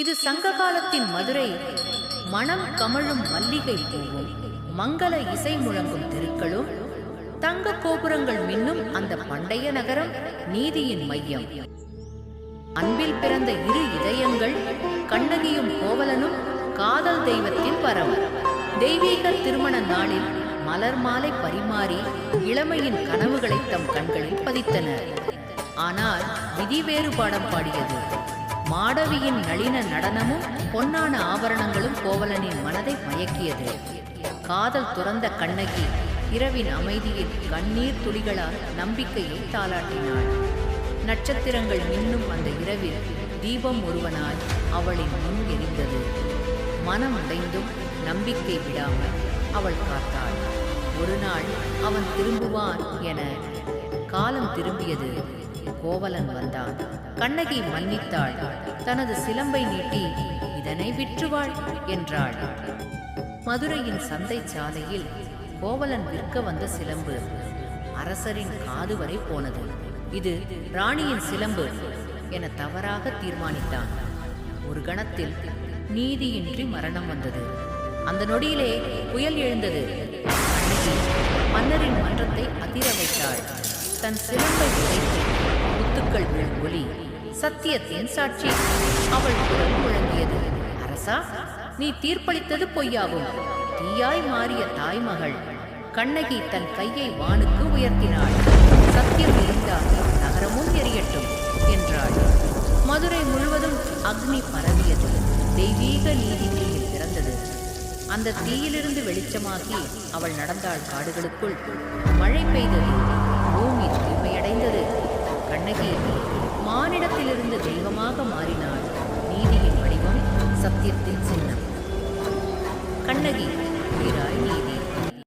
இது சங்க காலத்தின் மதுரை மணம் கமழும் மல்லிகை பூவும் மங்கள இசை முழங்கும் தெருக்களும் தங்க கோபுரங்கள் மின்னும் அந்த பண்டைய நகரம் நீதியின் மையம். அன்பில் பிறந்த இரு இதயங்கள் கண்ணகியும் கோவலனும் காதல் தெய்வத்தின் வரம் தெய்வீக திருமண நாளில் மலர் மாலை பரிமாறி இளமையின் கனவுகளை தம் கண்களில் பதித்தனர். ஆனால் விதி வேறுபாடம் பாடியது. மாடவியின் நளின நடனமும் பொன்னான ஆபரணங்களும் கோவலனின் மனதை மயக்கியது. காதல் துறந்த கண்ணகி இரவின் அமைதியில் கண்ணீர் துளிகளால் நம்பிக்கையை தாளாட்டினாள். நட்சத்திரங்கள் மின்னும் அந்த இரவில் தீபம் ஒருவனால் அவளின் முன் எரிந்தது. மனம் உடைந்தும் நம்பிக்கை விடாமல் அவள் காத்தாள். ஒரு நாள் அவன் திரும்புவான் என காலம் திரும்பியது. கோவலன் வந்தான். கண்ணகி மன்னித்தாள். தனது சிலம்பை நீட்டி இதனை விற்றுவாள் என்றாள். மதுரையின் சந்தை சாலையில் கோவலன் விற்க வந்த சிலம்பு அரசரின் காது வரை போனது. இது ராணியின் சிலம்பு என தவறாக தீர்மானித்தான். ஒரு கணத்தில் நீதியின்றி மரணம் வந்தது. அந்த நொடியிலே புயல் எழுந்தது. மன்னரின் மன்றத்தை அதிர வைத்தாள். தன் சிலம்பை உடைத்து ஒளி விழும் சத்தியத்தின் சாட்சி. அவள் குரல் முழங்கியது அரசா நீ தீர்ப்பளித்தது பொய்யாகும். தீயாய் மாறிய தாய்மகள் கண்ணகி தன் கையை வானுக்கு உயர்த்தினாள். சத்தியம் இருந்தால் நகரமும் எரியட்டும் என்றாள். மதுரை முழுவதும் அக்னி பரவியது. தெய்வீக நீதி தீயில் பிறந்தது அந்த தீயிலிருந்து வெளிச்சமாகி அவள் நடந்தாள் காடுகளுக்குள். மழை பெய்தது. பூமி தூய்மையடைந்தது கண்ணகி வடிவமாக மாறினாள். நீதியின் வடிவம் சத்தியத்தின் சின்னம். கண்ணகி உயிராய்